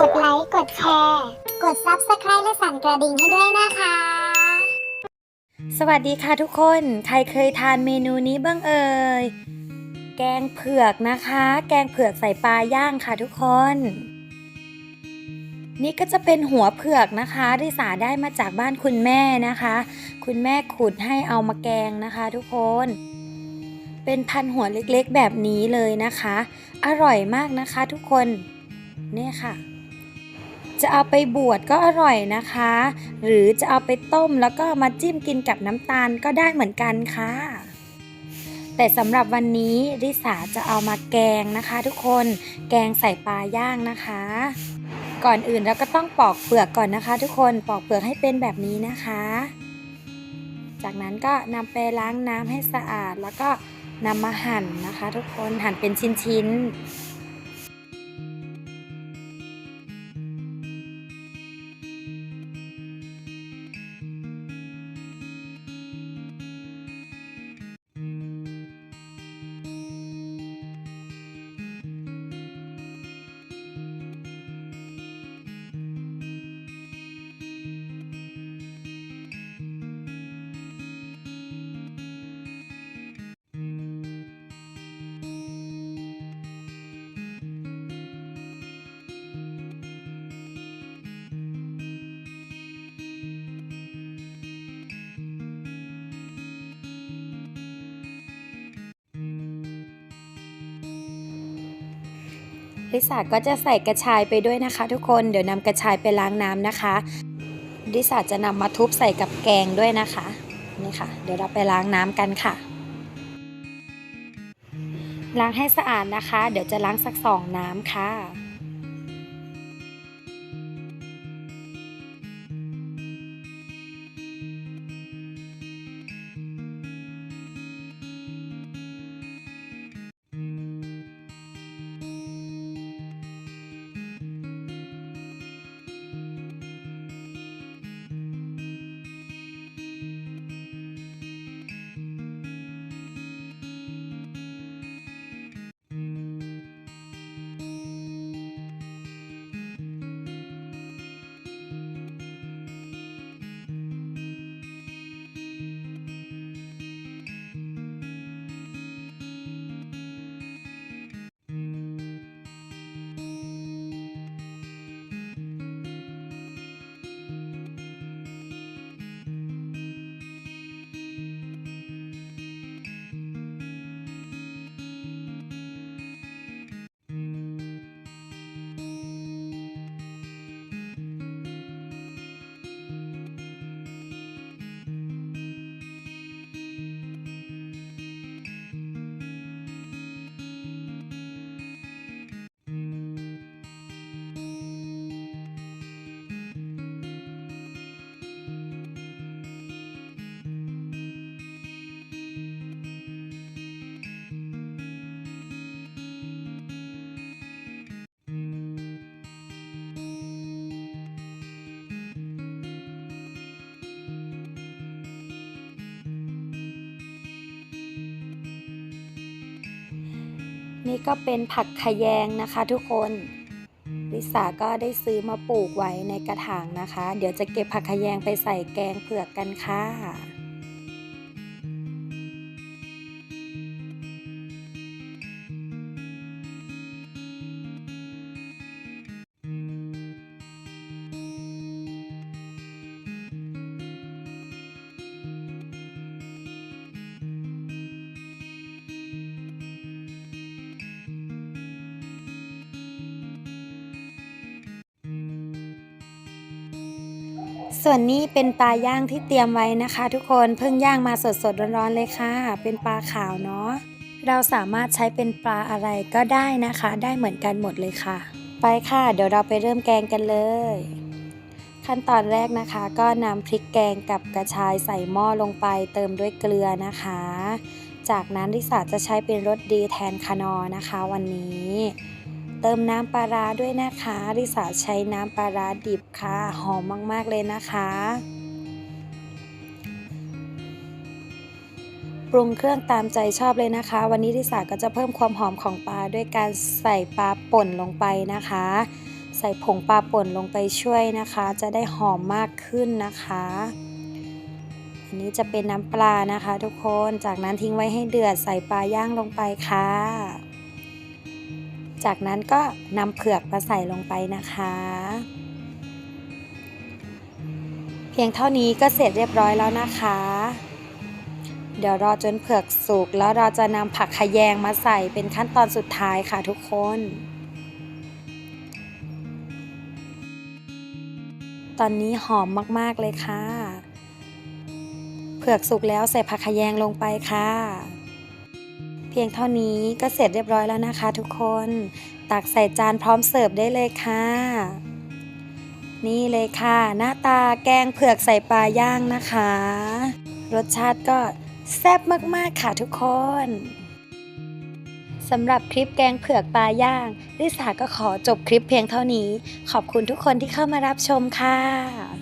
กดไลค์ กดแชร์ กด Subscribe และสั่นกระดิ่งให้ด้วยนะคะ สวัสดีค่ะทุกคน ใครเคยทานเมนูนี้บ้างเอ่ย แกงเผือกนะคะ แกงเผือกใส่ปลาย่างค่ะทุกคน นี่ก็จะเป็นหัวเผือกนะคะที่สาได้มาจากบ้านคุณแม่นะคะ คุณแม่ขุดให้เอามาแกงนะคะ ทุกคน เป็นพันหัวเล็กๆแบบนี้เลยนะคะ อร่อยมากนะคะทุกคนเนี่ยค่ะ จะเอาไปบวชก็อร่อยนะคะ หรือจะเอาไปต้มแล้วก็มาจิ้มกินกับน้ำตาลก็ได้เหมือนกันค่ะ แต่สำหรับวันนี้ริสาจะเอามาแกงนะคะ ทุกคนแกงใส่ปลาย่างนะคะ ก่อนอื่นเราก็ต้องปอกเปลือกก่อนนะคะ ทุกคนปอกเปลือกให้เป็นแบบนี้นะคะ จากนั้นก็นำไปล้างน้ำให้สะอาดแล้วก็นำมาหั่นนะคะ ทุกคนหั่นเป็นชิ้นๆ ลิซ่าก็จะใส่กระชายไปด้วยนะคะ ทุกคนเดี๋ยวนำกระชายไปล้างน้ำนะคะลิซ่าจะนำมาทุบใส่กับแกงด้วยนะคะนี่ค่ะ เดี๋ยวเราไปล้างน้ำกันค่ะ ล้างให้สะอาดนะคะ เดี๋ยวจะล้างสักสองน้ำค่ะ นี่ก็เป็นผักขยงนะคะทุกคนลิสาก็ได้ซื้อมาปลูกไว้ในกระถางนะคะ เดี๋ยวจะเก็บผักขยงไปใส่แกงเผือกกันค่ะ ส่วนนี้เป็นปลาย่างที่เตรียมไว้นะคะ ทุกคนเพิ่งย่างมาสดๆร้อนๆเลยค่ะ เป็นปลาขาวเนาะเราสามารถใช้เป็นปลาอะไรก็ได้นะคะ ได้เหมือนกันหมดเลยค่ะ ไปค่ะ เดี๋ยวเราไปเริ่มแกงกันเลย ขั้นตอนแรกนะคะ ก็นำพริกแกงกับกระชายใส่หม้อลงไปเติมด้วยเกลือนะคะ จากนั้นลิสาจะใช้เป็นรสดีแทนคานอนะคะ วันนี้ เติมน้ำปลาร้าด้วยนะคะริสาใช้น้ำปลาร้าดิบค่ะ หอมมาก ๆ เลยนะคะปรุงเครื่องตามใจชอบเลยนะคะ วันนี้ริสาก็จะเพิ่มความหอมของปลาด้วยการใส่ปลาป่นลงไปนะคะ ใส่ผงปลาป่นลงไปช่วยนะคะ จะได้หอมมากขึ้นนะคะ อันนี้จะเป็นน้ำปลานะคะ ทุกคนจากนั้นทิ้งไว้ให้เดือดใส่ปลาย่างลงไปค่ะ จากนั้นก็นำเผือกมาใส่ลงไปนะคะ เพียงเท่านี้ก็เสร็จเรียบร้อยแล้วนะคะ เดี๋ยวรอจนเผือกสุกแล้วเราจะนำผักขะแยงมาใส่เป็นขั้นตอนสุดท้ายค่ะทุกคนตอนนี้หอมมาก ๆ เลยค่ะ เผือกสุกแล้วใส่ผักขะแยงลงไปค่ะ พียงเท่านี้ก็เสร็จเรียบร้อยแล้วนะคะทุกคน ตักใส่จานพร้อมเสิร์ฟได้เลยค่ะ นี่เลยค่ะ หน้าตาแกงเผือกใส่ปลาย่างนะคะ รสชาติก็แซ่บมากๆค่ะทุกคนสำหรับคลิปแกงเผือกปลาย่าง ลิสาก็ขอจบคลิปเพียงเท่านี้ ขอบคุณทุกคนที่เข้ามารับชมค่ะ